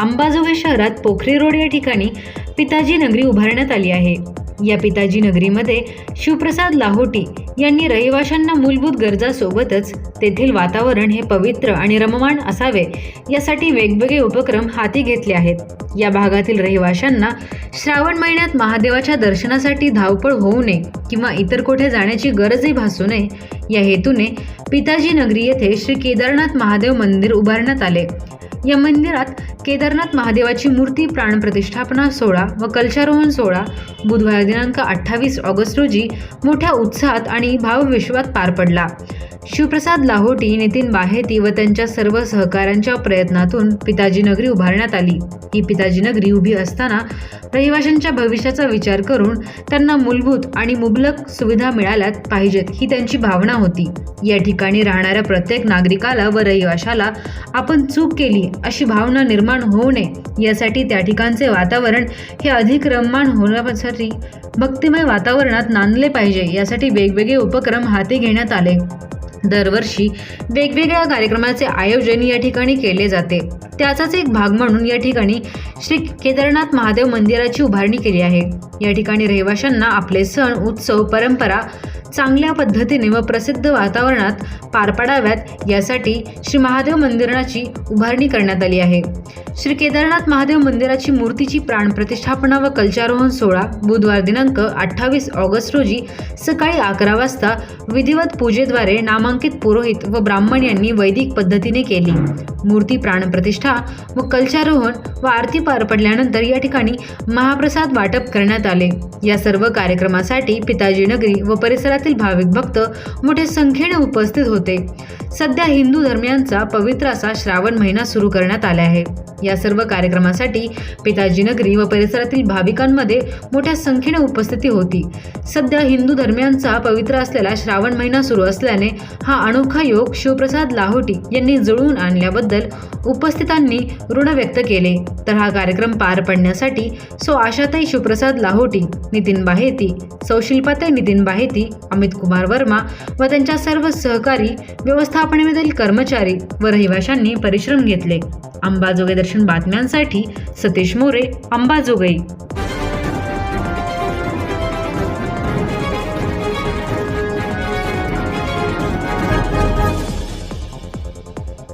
अंबाजोगाई शहरात पोखरी रोड या ठिकाणी पिताजी नगरी उभारण्यात आली आहे. या पिताजी नगरीमध्ये शिवप्रसाद लाहोटी यांनी रहिवाशांना मूलभूत गरजासोबतच तेथील वातावरण हे पवित्र आणि रममाण असावे यासाठी वेगवेगळे उपक्रम हाती घेतले आहेत. या भागातील रहिवाशांना श्रावण महिन्यात महादेवाच्या दर्शनासाठी धावपळ होऊ नये किंवा इतर कोठे जाण्याची गरजही भासू नये या हेतूने पिताजी नगरी येथे श्री केदारनाथ महादेव मंदिर उभारण्यात आले. या मंदिरात केदारनाथ महादेवाची मूर्ती प्राणप्रतिष्ठापना सोहळा व कलशारोहण सोहळा बुधवार दिनांक अठ्ठावीस ऑगस्ट रोजी मोठ्या उत्साहात आणि भावविश्वात पार पडला. शिवप्रसाद लाहोटी नितीन बाहेती व त्यांच्या सर्व सहकाऱ्यांच्या प्रयत्नातून पिताजी नगरी उभारण्यात आली. ही पिताजी नगरी उभी असताना रहिवाशांच्या भविष्याचा विचार करून त्यांना मूलभूत आणि मुबलक सुविधा मिळाल्यात पाहिजेत ही त्यांची भावना होती. या ठिकाणी राहणाऱ्या प्रत्येक नागरिकाला व रहिवाशाला आपण चूक केली अशी भावना निर्माण होऊ नये यासाठी त्या ठिकाणचे वातावरण हे अधिक रममाण होण्यासाठी भक्तिमय वातावरणात नांदले पाहिजे यासाठी वेगवेगळे उपक्रम हाती घेण्यात आले. दरवर्षी वेगवेगळ्या कार्यक्रमाचे आयोजन या ठिकाणी केले जाते. त्याचाच एक भाग म्हणून या ठिकाणी श्री केदारनाथ महादेव मंदिराची उभारणी केली आहे. या ठिकाणी रहिवाशांना आपले सण उत्सव परंपरा चांगल्या पद्धतीने व प्रसिद्ध वातावरणात पार पाडाव्यात यासाठी श्री महादेव मंदिराची उभारणी करण्यात आली आहे. श्री केदारनाथ महादेव मंदिराची मूर्तीची प्राणप्रतिष्ठापना व कलशारोहण सोहळा बुधवार दिनांक अठ्ठावीस ऑगस्ट रोजी सकाळी अकरा वाजता विधिवत पूजेद्वारे नामांकित पुरोहित व ब्राह्मण यांनी वैदिक पद्धतीने केली. मूर्ती प्राणप्रतिष्ठा व कलशारोहण व आरती पार पडल्यानंतर या ठिकाणी महाप्रसाद वाटप करण्यात आले. या सर्व कार्यक्रमासाठी पिताजी नगरी व परिसरात परिसरातील भाविक भक्त मोठ्या संख्येने उपस्थित होते. सध्या हिंदू धर्मियांचा पवित्र असा श्रावण महिना सुरू करण्यात आला आहे. या सर्व कार्यक्रमासाठी पिताजी नगरी व परिसरातील भाविकांमध्ये मोठ्या संख्येने उपस्थिती होती. सध्या हिंदू धर्मियांचा पवित्र असलेला श्रावण महिना सुरू असल्याने हा अनोखा योग शिवप्रसाद लाहोटी यांनी जुळवून आणल्याबद्दल उपस्थितांनी ऋण व्यक्त केले. तर हा कार्यक्रम पार पडण्यासाठी सो आशाताई शिवप्रसाद लाहोटी नितीन बाहेती सौशिल्पाताई नितीन बाहेती अमित कुमार वर्मा व त्यांच्या सर्व सहकारी व्यवस्थापनेमधील कर्मचारी व रहिवाशांनी परिश्रम घेतले. अंबाजोगाई दर्शन बातम्यांसाठी सतीश मोरे अंबाजोगाई.